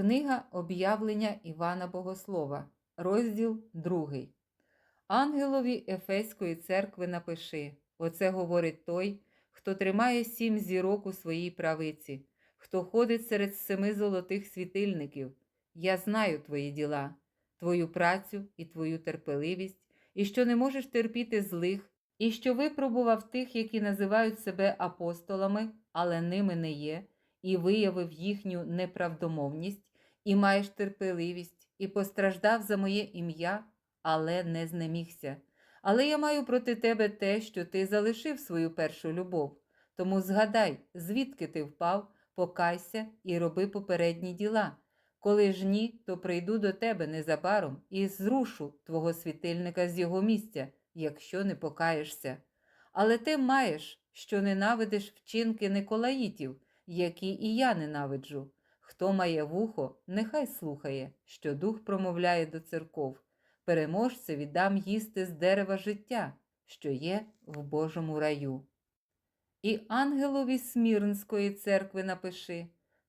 Книга об'явлення Івана Богослова, розділ 2. Ангелові Ефеської церкви напиши: Оце говорить той, хто тримає сім зірок у своїй правиці, хто ходить серед семи золотих світильників. Я знаю твої діла, твою працю і твою терпеливість, і що не можеш терпіти злих, і що випробував тих, які називають себе апостолами, але ними не є, і виявив їхню неправдомовність, і маєш терпеливість, і постраждав за моє ім'я, але не знемігся. Але я маю проти тебе те, що ти залишив свою першу любов. Тому згадай, звідки ти впав, покайся і роби попередні діла. Коли ж ні, то прийду до тебе незабаром і зрушу твого світильника з його місця, якщо не покаєшся. Але ти маєш, що ненавидиш вчинки Николаїтів, які і я ненавиджу. Хто має вухо, нехай слухає, що дух промовляє до церков. Переможцеві дам їсти з дерева життя, що є в Божому раю. І ангелові Смірнської церкви напиши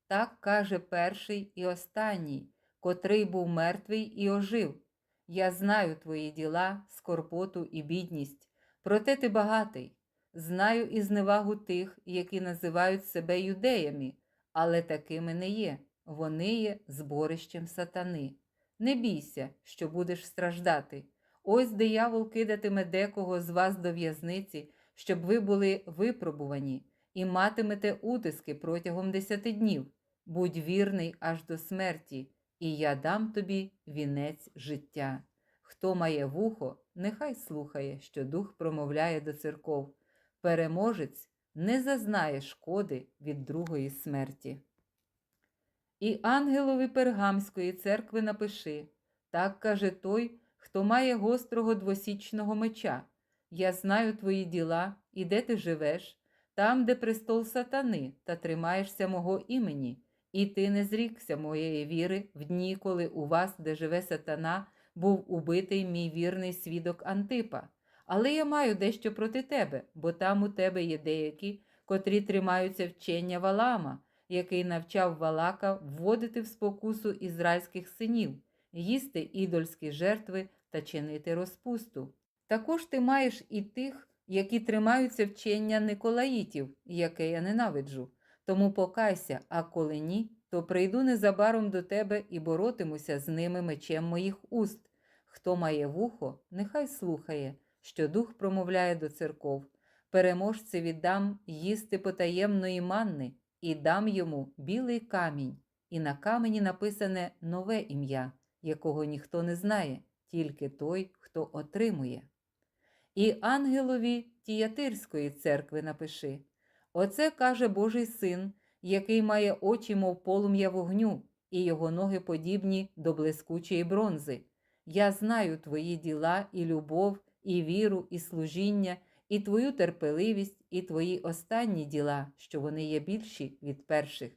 так каже перший і останній, котрий був мертвий і ожив. Я знаю твої діла, скорботу і бідність, проте ти багатий. Знаю і зневагу тих, які називають себе юдеями, але такими не є. Вони є зборищем сатани. Не бійся, що будеш страждати. Ось диявол кидатиме декого з вас до в'язниці, щоб ви були випробувані, і матимете утиски протягом десяти днів. Будь вірний аж до смерті, і я дам тобі вінець життя. Хто має вухо, нехай слухає, що дух промовляє до церков. Переможець не зазнає шкоди від другої смерті. І ангелові Пергамської церкви напиши так каже той, хто має гострого двосічного меча. Я знаю твої діла і де ти живеш, там, де престол сатани, та тримаєшся мого імені, і ти не зрікся моєї віри в дні, коли у вас, де живе сатана, був убитий мій вірний свідок Антипа. Але я маю дещо проти тебе, бо там у тебе є деякі, котрі тримаються вчення Валама, який навчав Валака вводити в спокусу ізраїльських синів, їсти ідольські жертви та чинити розпусту. Також ти маєш і тих, які тримаються вчення Николаїтів, яке я ненавиджу. Тому покайся, а коли ні, то прийду незабаром до тебе і боротимуся з ними мечем моїх уст. Хто має вухо, нехай слухає, що дух промовляє до церков. Переможці віддам їсти потаємної манни, і дам йому білий камінь, і на камені написане нове ім'я, якого ніхто не знає, тільки той, хто отримує. І ангелові Тіятирської церкви напиши Оце каже Божий син, який має очі, мов полум'я вогню, і його ноги подібні до блискучої бронзи. Я знаю твої діла і любов, і віру, і служіння, і твою терпеливість, і твої останні діла, що вони є більші від перших.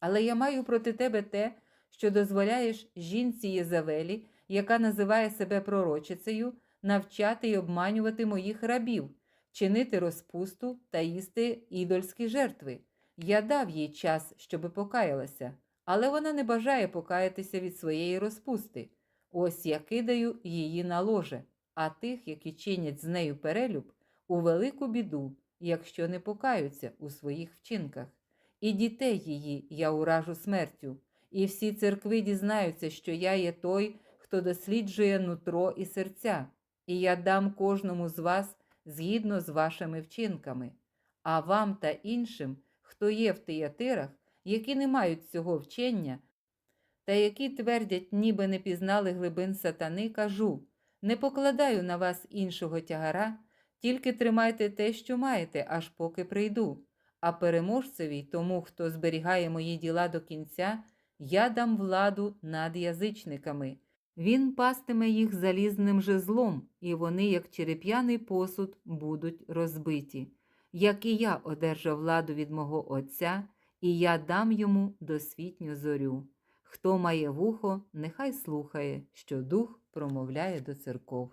Але я маю проти тебе те, що дозволяєш жінці Єзавелі, яка називає себе пророчицею, навчати й обманювати моїх рабів, чинити розпусту та їсти ідольські жертви. Я дав їй час, щоби покаялася, але вона не бажає покаятися від своєї розпусти. Ось я кидаю її на ложе, а тих, які чинять з нею перелюб, у велику біду, якщо не покаються у своїх вчинках. І дітей її я уражу смертю, і всі церкви дізнаються, що я є той, хто досліджує нутро і серця, і я дам кожному з вас згідно з вашими вчинками, а вам та іншим, хто є в теятирах, які не мають цього вчення, та які твердять, ніби не пізнали глибин сатани, кажу не покладаю на вас іншого тягара, тільки тримайте те, що маєте, аж поки прийду. А переможцеві, тому, хто зберігає мої діла до кінця, я дам владу над язичниками. Він пастиме їх залізним жезлом, і вони, як череп'яний посуд, будуть розбиті. Як і я одержав владу від мого Отця, і я дам йому досвітню зорю. Хто має вухо, нехай слухає, що дух промовляє до церков.